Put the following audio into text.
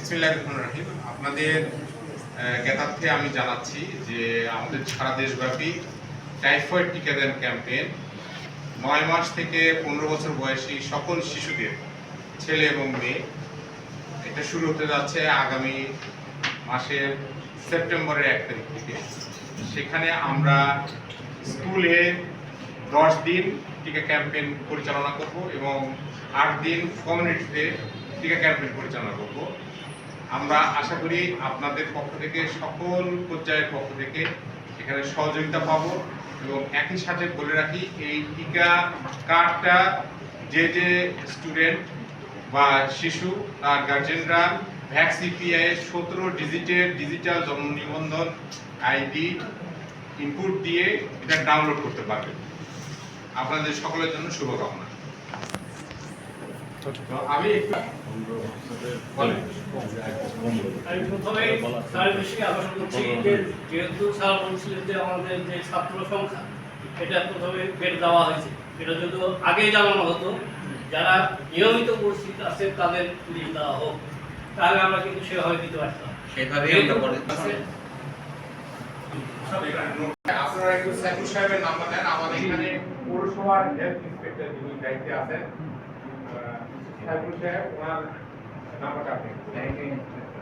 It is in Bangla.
রহিম আপনাদের জ্ঞাতার্থে আমি জানাচ্ছি যে আমাদের সারা দেশব্যাপী টাইফয়েড টিকাদান ক্যাম্পেইন নয় মাস থেকে পনেরো বছর বয়সী সকল শিশুদের, ছেলে এবং মেয়ে, এটা শুরু হতে যাচ্ছে আগামী মাসের সেপ্টেম্বরের এক তারিখ থেকে। সেখানে আমরা স্কুলে দশ দিন টিকা ক্যাম্পেইন পরিচালনা করব এবং আট দিন কমিউনিটিতে টিকা ক্যাম্পেইন পরিচালনা করব। আমরা আশা করি আপনাদের পক্ষ থেকে, সকল পর্যায়ের পক্ষ থেকে এখানে সহযোগিতা পাবো এবং একই সাথে বলে রাখি, এই টিকা কার্ডটা যে যে স্টুডেন্ট বা শিশু, তার গার্জেনরা ভ্যাকসিপিআই সতেরো ডিজিটের ডিজিটাল জন্ম নিবন্ধন আইডি ইনপুট দিয়ে এটা ডাউনলোড করতে পারবেন। আপনাদের সকলের জন্য শুভকামনা। যেহেতু আমাদের যে ছাত্র সংখ্যা এটা প্রথমে বেড দেওয়া হয়েছে এটা যদি আগেই জানানো হতো যারা নিয়মিত উপস্থিত আছে তাদের দেওয়া হোক তাহলে আমরা কিন্তু সেভাবে দিতে পারতাম আপনারা একটু সাহেবের নাম্বার দেন আমাদের এখানে পৌরসভার হেলথ ইন্সপেক্টর যিনি দায়িত্বে আছেন है वहाँ नाम बताते हैं